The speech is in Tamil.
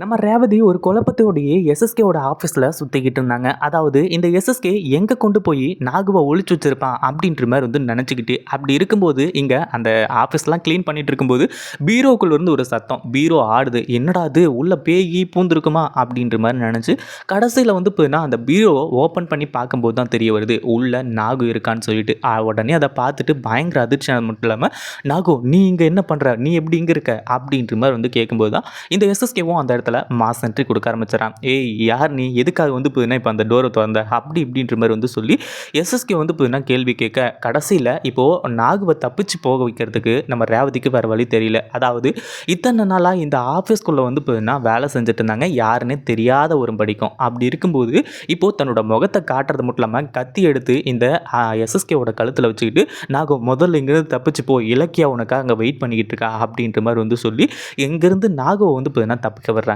நம்ம ரேவதி ஒரு குழப்பத்தோடையே எஸ்எஸ்கேவோட ஆஃபீஸில் சுற்றிக்கிட்டு இருந்தாங்க. அதாவது இந்த எஸ்எஸ்கே எங்கே கொண்டு போய் நாகுவை ஒழிச்சு வச்சிருப்பான் அப்படின்ற மாதிரி வந்து நினச்சிக்கிட்டு அப்படி இருக்கும்போது இங்கே அந்த ஆஃபீஸ்லாம் க்ளீன் பண்ணிட்டு இருக்கும்போது பீரோக்குள்ள இருந்து ஒரு சத்தம் பீரோ ஆடுது என்னடா அது உள்ளே பேயி பூந்துருக்குமா? அப்படின்ற மாதிரி நினச்சி கடைசியில் வந்து போயின்னா அந்த பீரோவை ஓப்பன் பண்ணி பார்க்கும்போது தான் தெரிய வருது உள்ள நாகு இருக்கான்னு சொல்லிட்டு. உடனே அதை பார்த்துட்டு பயங்கர அதிர்ச்சி மட்டும் இல்லாமல் நாகு நீ இங்கே என்ன பண்ணுற நீ எப்படி இங்கே இருக்க? அப்படின்ற மாதிரி வந்து கேட்கும்போது தான் இந்த எஸ்எஸ்கேவும் அந்த இடத்துல மாஸ் என்ட்ரி கொடுக்க ஆரம்பிச்சிடறான். ஏய் யார் நீ? எதுக்காக வந்து போதுன்னா இப்போ அந்த டோரை திறந்த? அப்படி இப்படின்ற மாதிரி வந்து சொல்லி எஸ்எஸ்கே வந்து போதுனா கேள்வி கேட்க கடைசியில் இப்போது நாகுவை தப்பிச்சு போக வைக்கிறதுக்கு நம்ம ரேவதிக்கு வேறு வழி தெரியல. அதாவது இத்தனை நாளாக இந்த ஆஃபீஸ்க்குள்ளே வந்து போதுனா வேலை செஞ்சுட்டு இருந்தாங்க. யாருன்னே தெரியாத ஒரு படிக்கும். அப்படி இருக்கும்போது இப்போது தன்னோட முகத்தை காட்டுறது மட்டும் இல்லாமல் கத்தி எடுத்து இந்த எஸ்எஸ்கேவோட கழுத்தில் வச்சுக்கிட்டு நாகு முதல்ல இங்கேருந்து தப்பிச்சு போ. இலக்கியா உனக்காக அங்கே வெயிட் பண்ணிக்கிட்டு இருக்கா? அப்படின்ற மாதிரி வந்து சொல்லி எங்கேருந்து நாகவை வந்து பார்த்தீங்கன்னா தப்பிக்க வர்றாங்க.